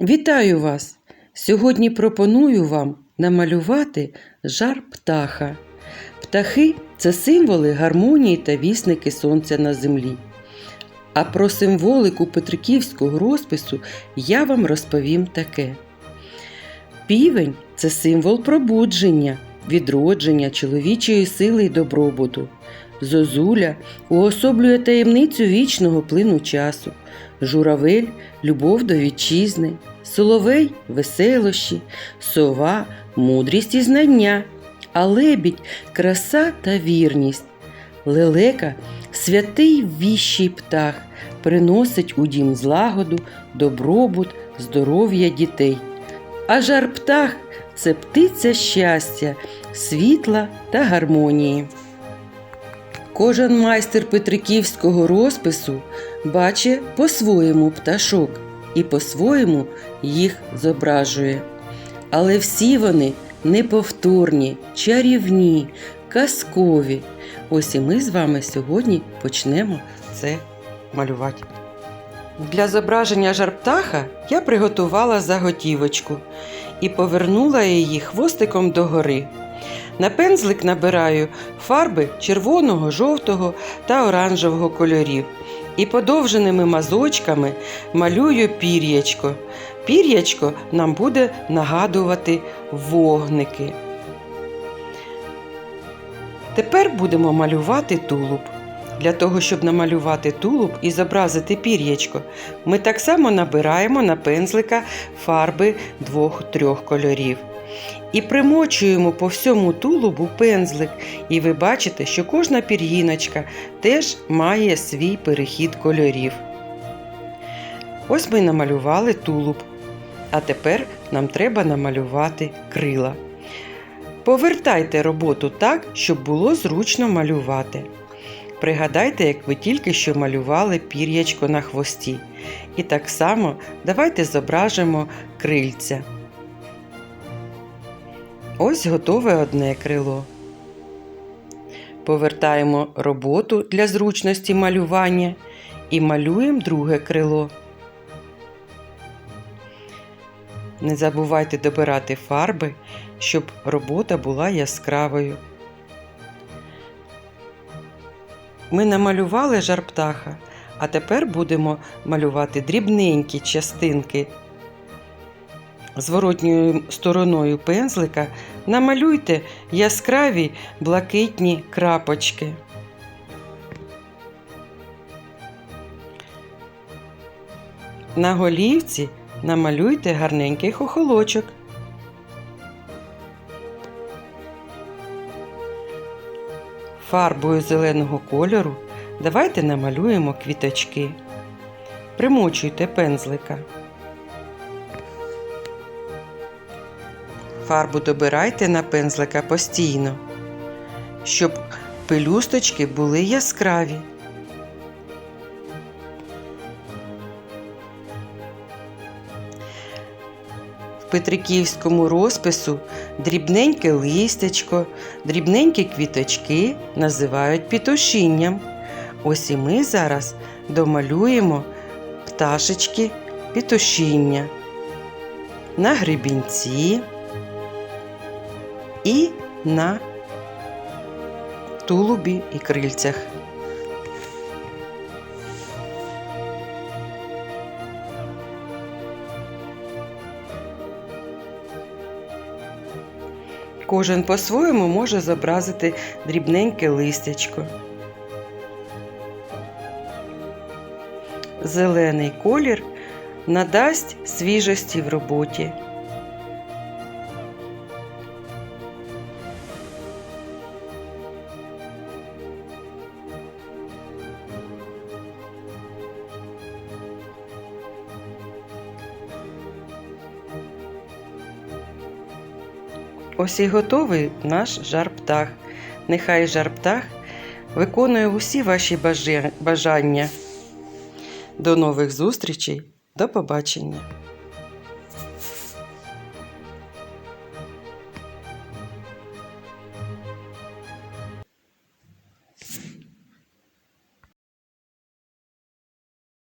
Вітаю вас! Сьогодні пропоную вам намалювати жар птаха. Птахи це символи гармонії та вісники сонця на землі. А про символику петриківського розпису я вам розповім таке: Півень це символ пробудження, відродження чоловічої сили й добробуту. Зозуля уособлює таємницю вічного плину часу, журавель любов до вітчизни, соловей веселощі, сова мудрість і знання, а лебідь краса та вірність. Лелека святий віщий птах, приносить у дім злагоду, добробут, здоров'я дітей. А жар птах це птиця щастя, світла та гармонії. Кожен майстер петриківського розпису бачить по-своєму пташок і по-своєму їх зображує. Але всі вони неповторні, чарівні, казкові. Ось і ми з вами сьогодні почнемо це малювати. Для зображення жарптаха я приготувала заготівочку і повернула її хвостиком догори. На пензлик набираю фарби червоного, жовтого та оранжевого кольорів. І подовженими мазочками малюю пір'ячко. Пір'ячко нам буде нагадувати вогники. Тепер будемо малювати тулуб. Для того, щоб намалювати тулуб і зобразити пір'ячко, ми так само набираємо на пензлика фарби двох-трьох кольорів. І примочуємо по всьому тулубу пензлик, і ви бачите, що кожна пір'їночка теж має свій перехід кольорів. Ось ми намалювали тулуб. А тепер нам треба намалювати крила. Повертайте роботу так, щоб було зручно малювати. Пригадайте, як ви тільки що малювали пір'ячко на хвості. І так само давайте зображимо крильця. Ось готове одне крило. Повертаємо роботу для зручності малювання і малюємо друге крило. Не забувайте добирати фарби, щоб робота була яскравою. Ми намалювали жар птаха, а тепер будемо малювати дрібненькі частинки. Зворотньою стороною пензлика намалюйте яскраві блакитні крапочки. На голівці намалюйте гарненький хохолочок. Фарбою зеленого кольору давайте намалюємо квіточки. Примочуйте пензлика. Фарбу добирайте на пензлика постійно, щоб пелюсточки були яскраві. В Петриківському розпису дрібненьке листячко, дрібненькі квіточки називають пітушінням. Ось і ми зараз домалюємо пташечки пітушіння на гребінці і на тулубі і крильцях. Кожен по-своєму може зобразити дрібненьке листячко. Зелений колір надасть свіжості в роботі. Ось і готовий наш жар-птах. Нехай жар-птах виконує усі ваші бажання. До нових зустрічей, до побачення!